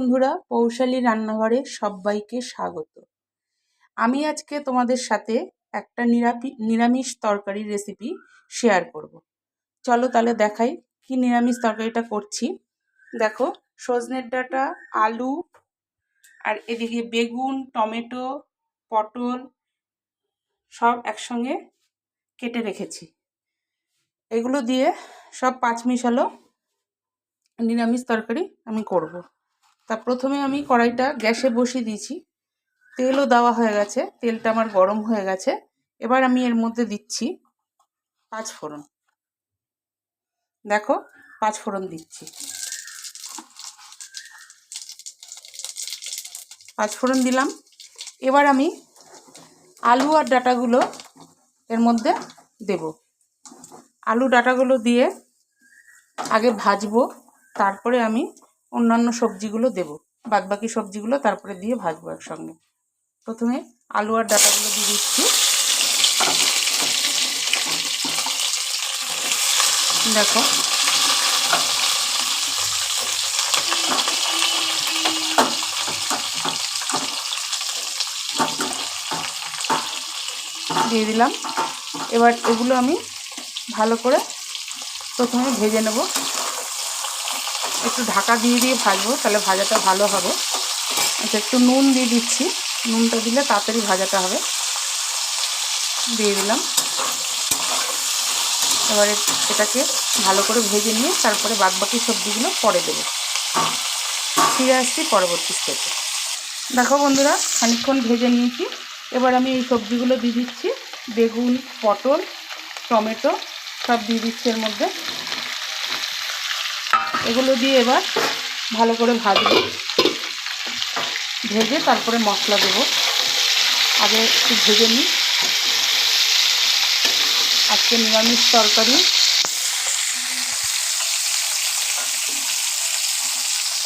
বন্ধুরা, পৌশালী রান্নাঘরে সবাইকে স্বাগত আমি আজকে তোমাদের সাথে একটা নিরামিষ তরকারির রেসিপি শেয়ার করব। চলো তাহলে দেখাই কি নিরামিষ তরকারিটা করছি দেখো, সজনের ডাঁটা, আলু, আর এদিকে বেগুন, টমেটো, পটল সব একসঙ্গে কেটে রেখেছি এগুলো দিয়ে সব পাঁচ মিশালো নিরামিষ তরকারি আমি করব। তা প্রথমে আমি কড়াইটা গ্যাসে বসিয়ে দিয়েছি। তেলও দেওয়া হয়ে গেছে, তেলটা আমার গরম হয়ে গেছে। এবার আমি এর মধ্যে দিচ্ছি পাঁচ ফোড়ন। দেখো, পাঁচ ফোড়ন দিচ্ছি। পাঁচ ফোড়ন দিলাম। এবার আমি আলু আর ডাটাগুলো এর মধ্যে দেব। আলু ডাটাগুলো দিয়ে আগে ভাজবো, তারপরে আমি অন্যান্য সবজিগুলো দেবো। বাদবাকি সবজিগুলো তারপরে দিয়ে ভাজবো একসঙ্গে। প্রথমে আলু আর ডাটাগুলো দিয়ে দিচ্ছি। দেখো। দিয়ে দিলাম। এবার এগুলো আমি ভালো করে প্রথমে ভেজে নেব। একটু ঢাকা দিয়ে দিয়ে ভাজবো, তাহলে ভাজাটা ভালো হবে। আচ্ছা একটু নুন দিয়ে দিচ্ছি। নুনটা দিলে তাড়াতাড়ি ভাজাটা হবে। দিয়ে দিলাম। এবারে এটাকে ভালো করে ভেজে নিয়ে তারপরে বাদবাকি সবজিগুলো পরে দেবো। ফিরে আসছি পরবর্তী স্টেপে দেখো বন্ধুরা, খানিকক্ষণ ভেজে নিয়েছি। এবার আমি এই সবজিগুলো দিয়ে দিচ্ছি। বেগুন, পটল, টমেটো সব দিয়ে দিচ্ছি এর মধ্যে। এগুলো দিয়ে এবার ভালো করে ভাজবো। ভেজে তারপরে মশলা দেবো। আগে একটু ভেজে নিই। আজকে নিরামিষ তরকারি।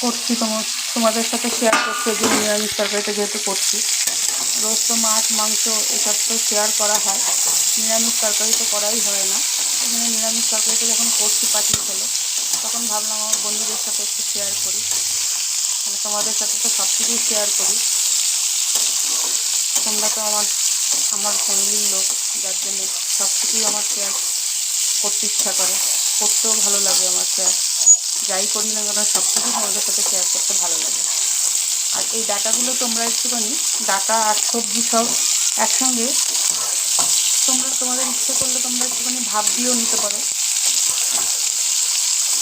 করছি তোমার তোমাদের সাথে শেয়ার করছি যে নিরামিষ তরকারিটা যেহেতু করছি। রোজ তো মাছ, মাংস, এসব তো শেয়ার করা হয়। নিরামিষ তরকারি তো করাই হয় না। এখানে নিরামিষ তরকারিটা যখন করছি পাঠিয়ে চলে তখন ভাবলাম আমার বন্ধুদের সাথে একটু শেয়ার করি। মানে তোমাদের সাথে তো সব কিছুই শেয়ার করি। তোমরা তো আমার আমার ফ্যামিলির লোক, যার জন্য সব কিছুই আমার শেয়ার করতে ইচ্ছা করে। করতেও ভালো লাগে আমার শেয়ার যাই করি না কেন সব কিছুই তোমাদের সাথে শেয়ার করতে ভালো লাগে। আর এই ডাটাগুলো তোমরা একটুখানি, ডাটা আর সবজি সব একসঙ্গে, তোমরা, তোমাদের ইচ্ছে করলে তোমরা একটুখানি ভাব দিয়েও নিতে পারো।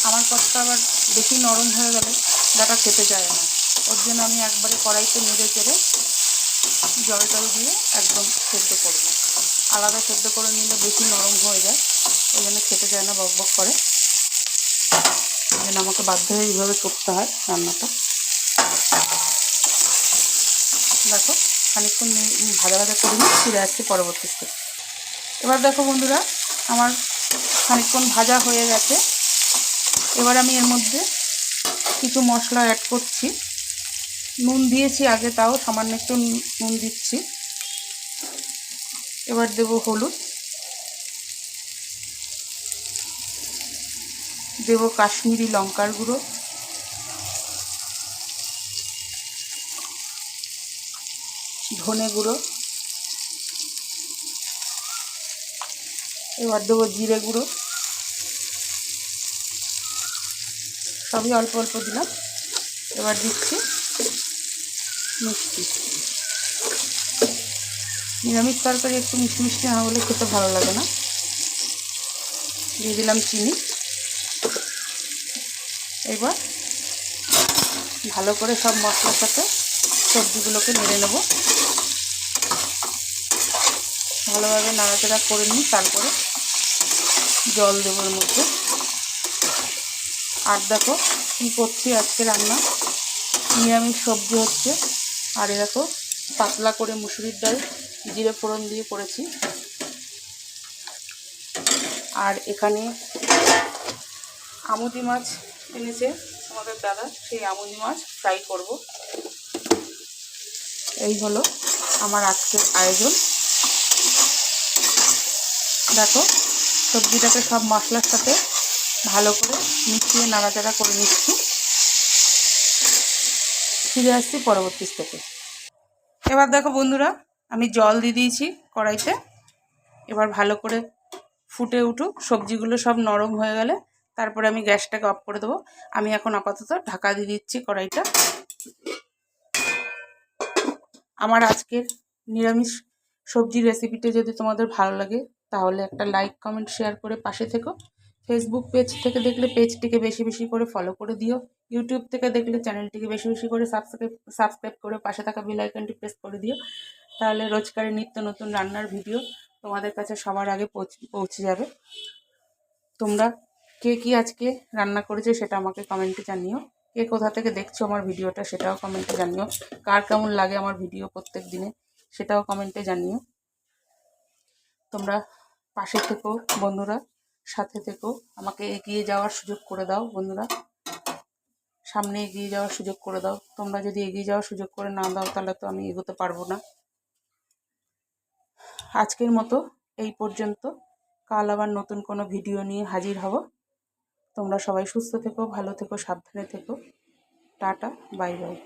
আমার কতটা আবার বেশি নরম হয়ে গেলে ডাটা খেতে চায় না। ওর জন্য আমি একবারে কড়াইতে নেড়ে চেড়ে জল টল দিয়ে একদম সেদ্ধ করব। আলাদা সেদ্ধ করে নিলে বেশি নরম হয়ে যায়, ওই জন্য খেতে চায় না বক বক করে। ওই জন্য আমাকে বাধ্য হয়ে এইভাবে করতে হয় রান্নাটা। দেখো, খানিকক্ষণ ভাজা ভাজা করে নিয়ে ফিরে আসছি পরবর্তী স্টেপ এবার দেখো বন্ধুরা, আমার খানিকক্ষণ ভাজা হয়ে গেছে। এবার আমি এর মধ্যে কিছু মশলা অ্যাড করছি। নুন দিয়েছি আগে তাও, সামান্য একটু নুন দিচ্ছি। এবার দেব হলুদ। দেব কাশ্মীরি লঙ্কার গুঁড়ো। ধনে গুঁড়ো। এবার দেবো জিরে গুঁড়ো। সবই অল্প অল্প দিলাম। এবার দিচ্ছি মিষ্টি। নিরামিষ তরকারি একটু মিষ্টি মিষ্টি না হলে খেতে ভালো লাগে না। দিয়ে দিলাম চিনি। এবার ভালো করে সব মশলার সাথে সবজিগুলোকে নেড়ে নেব। ভালোভাবে নাড়াচাড়া করে নিই তারপরে জল দেবো মধ্যে। আর দেখো কী করছি আজকে রান্না। নিরামিষ সবজি হচ্ছে। আর এ দেখো, পাতলা করে মুসুরির ডাল জিরে ফোড়ন দিয়ে করেছি। আর এখানে আমুদি মাছ এনেছে আমাদের দাদা। সেই আমুদি মাছ ফ্রাই করব। এই হলো আমার আজকের আয়োজন। দেখো, সবজিটাকে সব মশলার সাথে ভালো করে মিশিয়ে নাড়াচাড়া করে নিচ্ছি। ফিরে আসছি পরবর্তী স্টেপে এবার দেখো বন্ধুরা, আমি জল দিয়ে দিয়েছি কড়াইতে। এবার ভালো করে ফুটে উঠুক, সবজিগুলো সব নরম হয়ে গেলে তারপরে আমি গ্যাসটাকে অফ করে দেবো। আমি এখন আপাতত ঢাকা দিয়ে দিচ্ছি কড়াইটা। আমার আজকের নিরামিষ সবজির রেসিপিটা যদি তোমাদের ভালো লাগে, তাহলে একটা লাইক কমেন্ট শেয়ার করে পাশে থেকো। ফেসবুক পেজ থেকে দেখলে পেজটিকে বেশি বেশি করে ফলো করে দিও। ইউটিউব থেকে দেখলে চ্যানেলটিকে বেশি বেশি করে সাবস্ক্রাইব সাবস্ক্রাইব করে পাশে থাকা বেল আইকনটি প্রেস করে দিও। তাহলে রোজকারের নিত্য নতুন রান্নার ভিডিও তোমাদের কাছে সবার আগে পৌঁছে যাবে। তোমরা কে কি আজকে রান্না করেছে সেটা আমাকে কমেন্টে জানিও। কে কোথা থেকে দেখছ আমার ভিডিওটা সেটাও কমেন্টে জানিও। কার কেমন লাগে আমার ভিডিও প্রত্যেক দিনে সেটাও কমেন্টে জানিও। তোমরা পাশে থেকো বন্ধুরা। সাথে থেকো। আমাকে এগিয়ে যাওয়ার সুযোগ করে দাও, বন্ধুরা। সামনে এগিয়ে যাওয়ার সুযোগ করে দাও। তোমরা যদি এগিয়ে যাওয়ার সুযোগ করে না দাও, তাহলে তো আমি এগোতে পারব না। আজকের মতো এই পর্যন্ত। কাল আবার নতুন কোনো ভিডিও নিয়ে হাজির হব। তোমরা সবাই সুস্থ থেকো, ভালো থেকো, সাবধানে থেকো। Tata, bye bye.